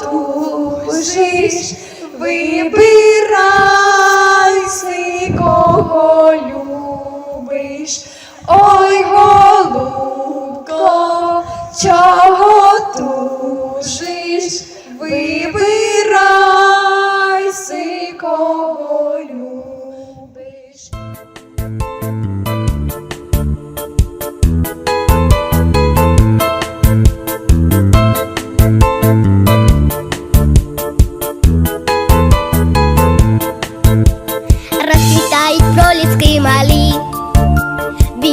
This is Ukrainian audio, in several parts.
тужиш, вибирай си, кого любиш. Ой, голубко, чого тужиш, вибирай си, кого любиш.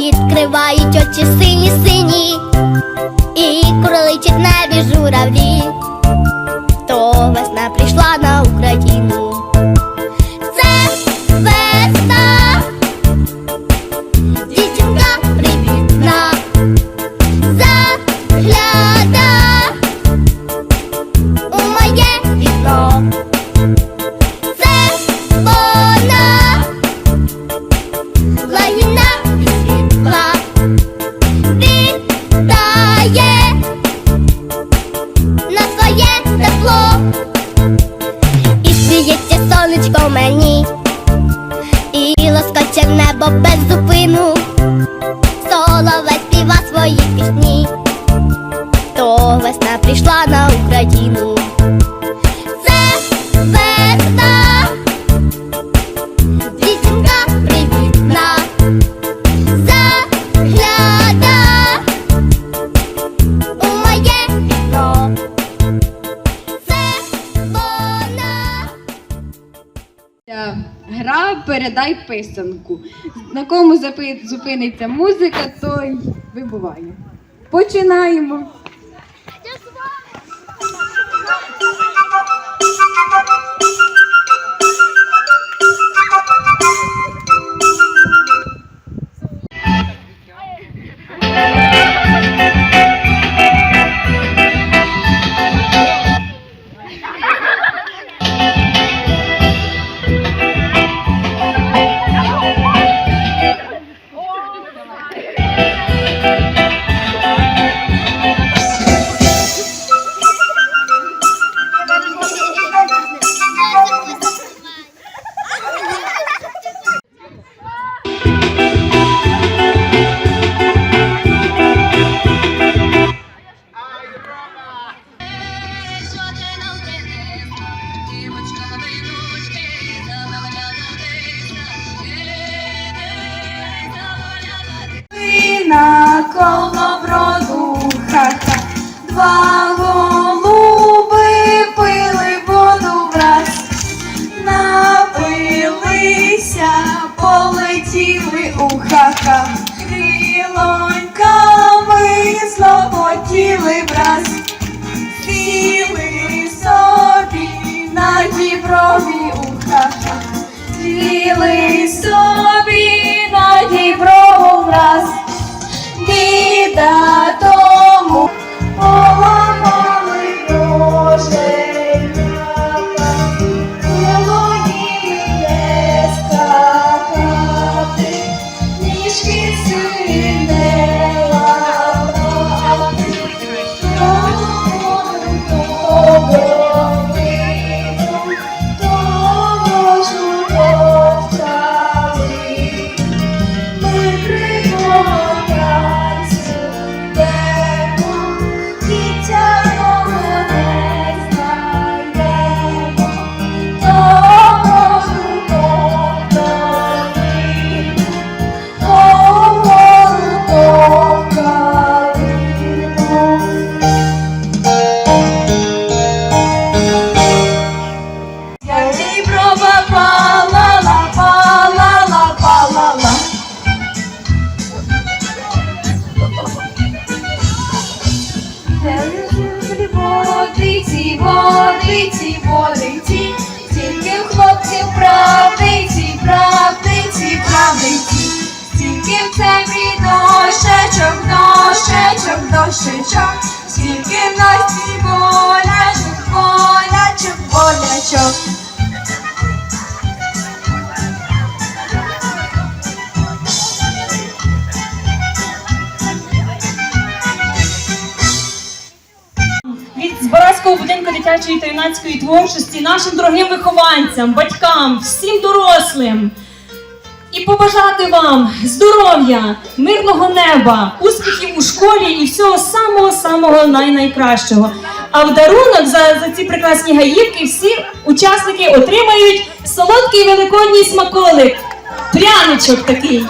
Відкривають очі сині сині, і кроличить небі журавлі, то весна прийшла на Україну. Сонечко мені, і лоскоче небо без зупину, Солове співа свої пісні, то весна прийшла на Україну. Передай писанку. На кому зупиниться музика, той вибуває. Починаємо. Сіли собі на діброву враз. Біда тому поламали Боже, їм не дитячої та юнацької творчості, нашим дорогим вихованцям, батькам, всім дорослим. І побажати вам здоров'я, мирного неба, успіхів у школі і всього самого-самого най-найкращого. А в дарунок за, за ці прекрасні гаївки всі учасники отримають солодкий великодній смаколик. Пряничок такий.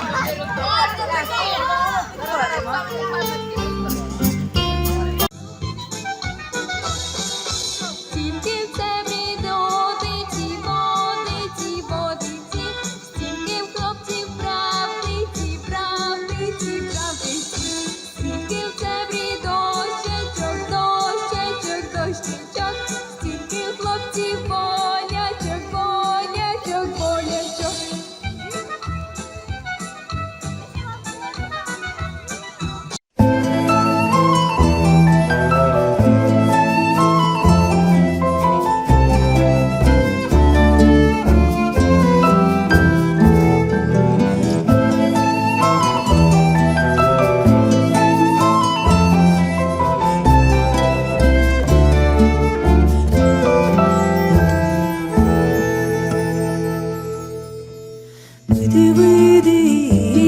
Вийди, вийди,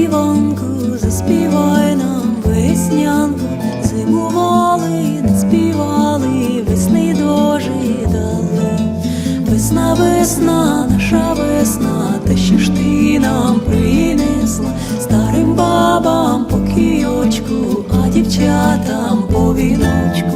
Іванку, заспівай нам веснянку, зимували, не співали, весни дожидали. Весна, весна, наша весна, те, що ж ти нам принесла, старим бабам по кійочку, а дівчатам по віночку.